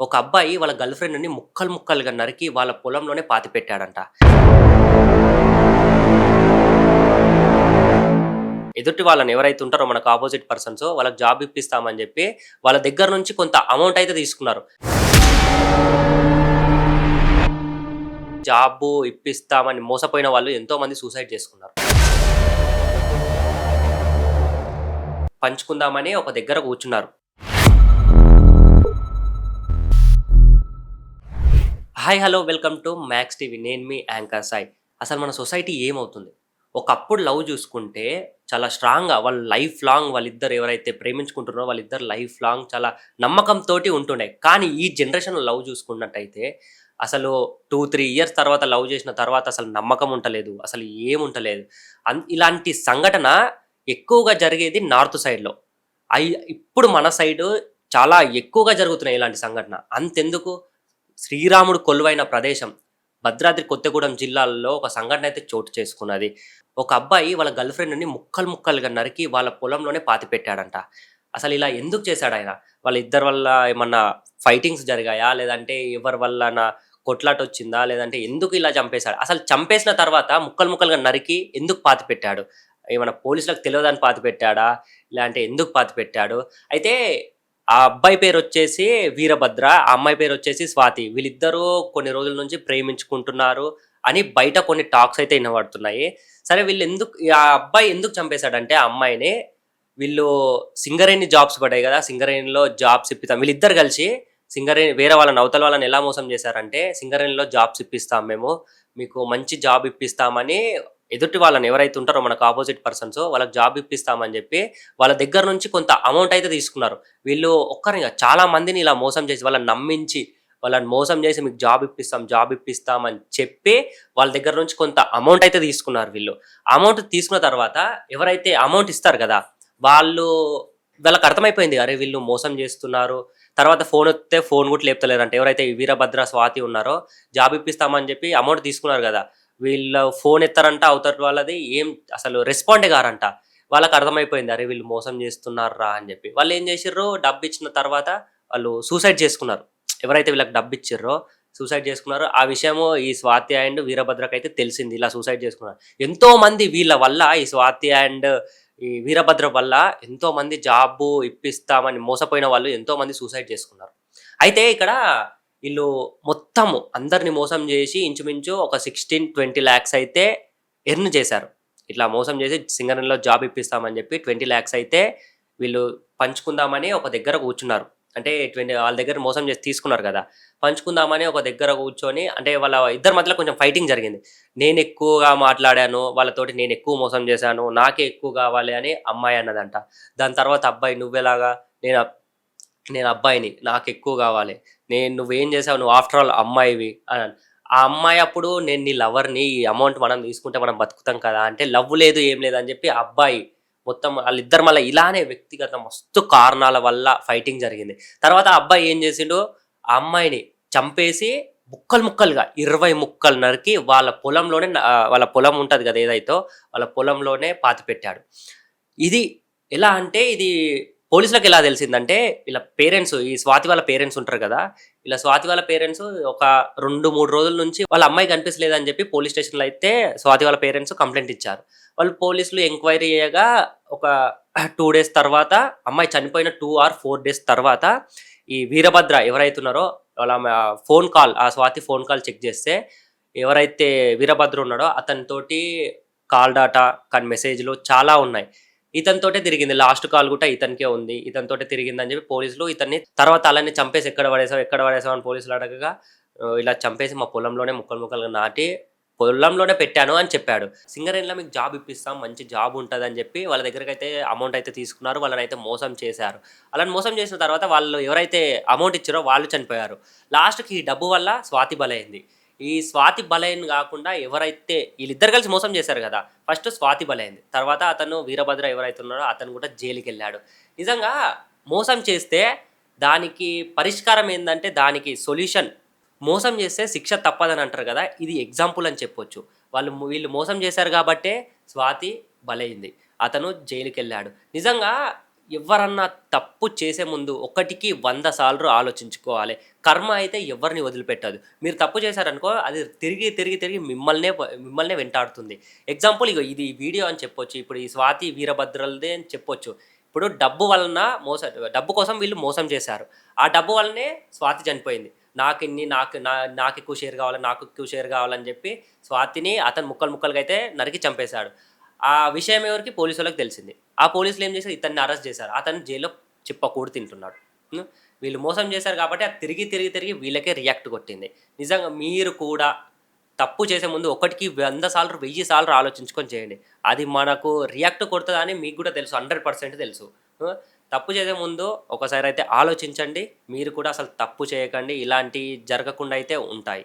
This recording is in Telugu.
ఒక అబ్బాయి వాళ్ళ గర్ల్ ఫ్రెండ్‌ని ముక్కలు ముక్కలుగా నరికి వాళ్ళ పొలంలోనే పాతిపెట్టాడంట. ఎదుటి వాళ్ళని ఎవరైతే ఉంటారో మనకు ఆపోజిట్ పర్సన్స్ వాళ్ళకి జాబ్ ఇప్పిస్తామని చెప్పి వాళ్ళ దగ్గర నుంచి కొంత అమౌంట్ అయితే తీసుకున్నారు. జాబు ఇప్పిస్తామని మోసపోయిన వాళ్ళు ఎంతో మంది సూసైడ్ చేసుకున్నారు. పంచుకుందామని ఒక దగ్గర కూర్చున్నారు. Hi hello welcome to Max TV. నేను మీ యాంకర్ సాయి. అసలు మన సొసైటీ ఏమవుతుంది? ఒకప్పుడు లవ్ చూసుకుంటే చాలా స్ట్రాంగ్గా వాళ్ళ లైఫ్ లాంగ్ వాళ్ళిద్దరు ఎవరైతే ప్రేమించుకుంటున్నారో వాళ్ళిద్దరు లైఫ్ లాంగ్ చాలా నమ్మకంతో ఉంటుండే. కానీ ఈ జనరేషన్లో లవ్ చూసుకున్నట్టయితే అసలు టూ త్రీ ఇయర్స్ తర్వాత లవ్ చేసిన తర్వాత అసలు నమ్మకం ఉండలేదు అసలు ఏముంటలేదు అన్ ఇలాంటి సంఘటన ఎక్కువగా జరిగేది నార్త్ సైడ్లో. అయి ఇప్పుడు మన సైడు చాలా ఎక్కువగా జరుగుతున్నాయి ఇలాంటి సంఘటన. అంతెందుకు? శ్రీరాముడు కొలువైన ప్రదేశం భద్రాద్రి కొత్తగూడెం జిల్లాలో ఒక సంఘటన అయితే చోటు చేసుకున్నది. ఒక అబ్బాయి వాళ్ళ గర్ల్ ఫ్రెండ్ని ముక్కలు ముక్కలుగా నరికి వాళ్ళ పొలంలోనే పాతిపెట్టాడంట అసలు ఇలా ఎందుకు చేశాడు ఆయన? వాళ్ళ ఇద్దరి వల్ల ఏమన్నా ఫైటింగ్స్ జరిగాయా? లేదంటే ఎవరి వల్ల నా కొట్లాట వచ్చిందా లేదంటే ఎందుకు ఇలా చంపేశాడు? అసలు చంపేసిన తర్వాత ముక్కలు ముక్కలుగా నరికి ఎందుకు పాతి పెట్టాడు? ఏమైనా పోలీసులకు తెలియదని పాతి పెట్టాడా? లేదంటే ఎందుకు పాతి పెట్టాడు? అయితే ఆ అబ్బాయి పేరు వచ్చేసి వీరభద్ర ఆ అమ్మాయి పేరు వచ్చేసి స్వాతి. వీళ్ళిద్దరూ కొన్ని రోజుల నుంచి ప్రేమించుకుంటున్నారు అని బయట కొన్ని టాక్స్ అయితే వినబడుతున్నాయి. సరే వీళ్ళు ఎందుకు ఆ అబ్బాయి ఎందుకు చంపేశాడంటే ఆ అమ్మాయిని వీళ్ళు సింగరేణి జాబ్స్ పడ్డాయి కదా సింగరేణిలో జాబ్స్ ఇప్పిస్తాం. వీళ్ళిద్దరు కలిసి సింగరేణి వేరే వాళ్ళని అవతల వాళ్ళని ఎలా మోసం చేశారంటే సింగరేణిలో జాబ్స్ ఇప్పిస్తాం మేము మీకు మంచి జాబ్ ఇప్పిస్తామని ఎదుటి వాళ్ళని ఎవరైతే ఉంటారో మనకు ఆపోజిట్ పర్సన్స్ వాళ్ళకి జాబ్ ఇప్పిస్తామని చెప్పి వాళ్ళ దగ్గర నుంచి కొంత అమౌంట్ అయితే తీసుకున్నారు. వీళ్ళు ఒక్కరిగా చాలా మందిని ఇలా మోసం చేసి వాళ్ళని నమ్మించి వాళ్ళని మోసం చేసి మీకు జాబ్ ఇప్పిస్తాం జాబ్ ఇప్పిస్తాం అని చెప్పి వాళ్ళ దగ్గర నుంచి కొంత అమౌంట్ అయితే తీసుకున్నారు వీళ్ళు. అమౌంట్ తీసుకున్న తర్వాత ఎవరైతే అమౌంట్ ఇస్తారు కదా వాళ్ళు వాళ్ళకి అర్థమైపోయింది అరే వీళ్ళు మోసం చేస్తున్నారు. తర్వాత ఫోన్ వస్తే ఫోన్ కూడా లేపుతలేరంట. ఎవరైతే వీరభద్ర స్వాతి ఉన్నారో జాబ్ ఇప్పిస్తామని చెప్పి అమౌంట్ తీసుకున్నారు కదా వీళ్ళు ఫోన్ ఎత్తారంట అవుతారు వాళ్ళది ఏం అసలు రెస్పాండే గారంట వాళ్ళకి అర్థమైపోయింది అరే వీళ్ళు మోసం చేస్తున్నారా అని చెప్పి. వాళ్ళు ఏం చేసిర్రు డబ్బు ఇచ్చిన తర్వాత వాళ్ళు సూసైడ్ చేసుకున్నారు. ఎవరైతే వీళ్ళకి డబ్బు ఇచ్చిర్రో సూసైడ్ చేసుకున్నారో ఆ విషయము ఈ స్వాతి అండ్ వీరభద్రకి అయితే తెలిసింది ఇలా సూసైడ్ చేసుకున్నారు. ఎంతో మంది వీళ్ళ వల్ల ఈ స్వాతి అండ్ ఈ వీరభద్ర వల్ల ఎంతో మంది జాబ్ ఇప్పిస్తామని మోసపోయిన వాళ్ళు ఎంతో మంది సూసైడ్ చేసుకున్నారు. అయితే ఇక్కడ వీళ్ళు మొత్తం అందరిని మోసం చేసి ఇంచుమించు ఒక సిక్స్టీన్ ట్వంటీ ల్యాక్స్ అయితే ఎర్న్ చేశారు. ఇట్లా మోసం చేసి సింగరంలో జాబ్ ఇప్పిస్తామని చెప్పి ట్వంటీ ల్యాక్స్ అయితే వీళ్ళు పంచుకుందామని ఒక దగ్గర కూర్చున్నారు. అంటే ట్వంటీ వాళ్ళ దగ్గర మోసం చేసి తీసుకున్నారు కదా. పంచుకుందామని ఒక దగ్గర కూర్చొని అంటే వాళ్ళ ఇద్దరి మధ్యలో కొంచెం ఫైటింగ్ జరిగింది. నేను ఎక్కువగా మాట్లాడాను వాళ్ళతోటి నేను ఎక్కువ మోసం చేశాను నాకే ఎక్కువ కావాలి అని అమ్మాయి అన్నదంట. దాని తర్వాత అబ్బాయి నువ్వెలాగా? నేను నేను అబ్బాయిని నాకు ఎక్కువ కావాలి. నేను నువ్వేం చేసావు? నువ్వు ఆఫ్టర్ ఆల్ అమ్మాయివి అని ఆ అమ్మాయి అప్పుడు నేను నీ లవర్ని ఈ అమౌంట్ మనం తీసుకుంటే మనం బతుకుతాం కదా అంటే లవ్ లేదు ఏం లేదు అని చెప్పి అబ్బాయి మొత్తం వాళ్ళిద్దరు మళ్ళీ ఇలానే వ్యక్తిగత మస్తు కారణాల వల్ల ఫైటింగ్ జరిగింది. తర్వాత ఆ అబ్బాయి ఏం చేసిండు? ఆ అమ్మాయిని చంపేసి ముక్కలు ముక్కలుగా ఇరవై ముక్కలు నరికి వాళ్ళ పొలంలోనే వాళ్ళ పొలం ఉంటుంది కదా ఏదైతే వాళ్ళ పొలంలోనే పాతి పెట్టాడు. ఇది ఎలా అంటే ఇది పోలీసులకు ఎలా తెలిసిందంటే వీళ్ళ పేరెంట్స్ ఈ స్వాతి వాళ్ళ పేరెంట్స్ ఉంటారు కదా ఇలా స్వాతి వాళ్ళ పేరెంట్స్ ఒక రెండు మూడు రోజుల నుంచి వాళ్ళ అమ్మాయి కనిపించలేదని చెప్పి పోలీస్ స్టేషన్లో అయితే స్వాతి వాళ్ళ పేరెంట్స్ కంప్లైంట్ ఇచ్చారు. వాళ్ళు పోలీసులు ఎంక్వైరీ చేయగా ఒక టూ డేస్ తర్వాత అమ్మాయి చనిపోయిన టూ ఆర్ ఫోర్ డేస్ తర్వాత ఈ వీరభద్ర ఎవరైతే ఉన్నారో వాళ్ళ ఫోన్ కాల్ ఆ స్వాతి ఫోన్ కాల్ చెక్ చేస్తే ఎవరైతే వీరభద్ర ఉన్నాడో అతనితోటి కాల్ డాటా కానీ మెసేజ్లు చాలా ఉన్నాయి. ఇతనితోటే తిరిగింది. లాస్ట్ కాల్ కూడా ఇతనికే ఉంది. ఇతనితోటే తిరిగిందని చెప్పి పోలీసులు ఇతన్ని తర్వాత అలానే చంపేసి ఎక్కడ పడేసావు ఎక్కడ పడేసావు అని పోలీసులు అడగగా ఇలా చంపేసి మా పొలంలోనే ముక్కలు ముక్కలుగా నాటి పొలంలోనే పెట్టాను అని చెప్పాడు. సింగరేణిలో మీకు జాబ్ ఇప్పిస్తాం మంచి జాబ్ ఉంటుంది అని చెప్పి వాళ్ళ దగ్గరికి అయితే అమౌంట్ అయితే తీసుకున్నారు. వాళ్ళని అయితే మోసం చేశారు. అలా మోసం చేసిన తర్వాత వాళ్ళు ఎవరైతే అమౌంట్ ఇచ్చారో వాళ్ళు చనిపోయారు. లాస్ట్కి ఈ డబ్బు వల్ల స్వాతి బలైంది. ఈ స్వాతి బలయన్ కాకుండా ఎవరైతే వీళ్ళిద్దరు కలిసి మోసం చేశారు కదా ఫస్ట్ స్వాతి బలైంది తర్వాత అతను వీరభద్ర ఎవరైతే ఉన్నారో అతను కూడా జైలుకి వెళ్ళాడు. నిజంగా మోసం చేస్తే దానికి పరిష్కారం ఏంటంటే దానికి సొల్యూషన్. మోసం చేస్తే శిక్ష తప్పదని అంటారు కదా ఇది ఎగ్జాంపుల్ అని చెప్పొచ్చు. వాళ్ళు వీళ్ళు మోసం చేశారు కాబట్టే స్వాతి బలైంది అతను జైలుకి వెళ్ళాడు. నిజంగా ఎవరన్నా తప్పు చేసే ముందు ఒకటికి వంద సార్లు ఆలోచించుకోవాలి. కర్మ అయితే ఎవరిని వదిలిపెట్టదు. మీరు తప్పు చేశారనుకో అది తిరిగి తిరిగి తిరిగి మిమ్మల్నే మిమ్మల్నే వెంటాడుతుంది. ఎగ్జాంపుల్ ఇగో ఇది వీడియో అని చెప్పొచ్చు. ఇప్పుడు ఈ స్వాతి వీరభద్రలదే అని చెప్పొచ్చు. ఇప్పుడు డబ్బు వలన మోస డబ్బు కోసం వీళ్ళు మోసం చేశారు. ఆ డబ్బు వలనే స్వాతి చనిపోయింది. నాకు ఇన్ని నాకు నా నాకు ఎక్కువ షేర్ కావాలి నాకు ఎక్కువ షేర్ కావాలని చెప్పి స్వాతిని అతను ముక్కలు ముక్కలుగా అయితే నరికి చంపేశాడు. ఆ విషయం ఎవరికి? పోలీసు వాళ్ళకి తెలిసింది. ఆ పోలీసులు ఏం చేశారు? ఇతన్ని అరెస్ట్ చేశారు. అతను జైల్లో చిప్పకూడు తింటున్నాడు. వీళ్ళు మోసం చేశారు కాబట్టి అది తిరిగి తిరిగి తిరిగి వీళ్ళకే రియాక్ట్ కొట్టింది. నిజంగా మీరు కూడా తప్పు చేసే ముందు ఒకటికి వంద సార్లు వెయ్యి సార్లు ఆలోచించుకొని చేయండి. అది మనకు రియాక్ట్ కొడుతుందని మీకు కూడా తెలుసు. హండ్రెడ్ పర్సెంట్ తెలుసు. తప్పు చేసే ముందు ఒకసారి అయితే ఆలోచించండి. మీరు కూడా అసలు తప్పు చేయకండి. ఇలాంటి జరగకుండా అయితే ఉంటాయి.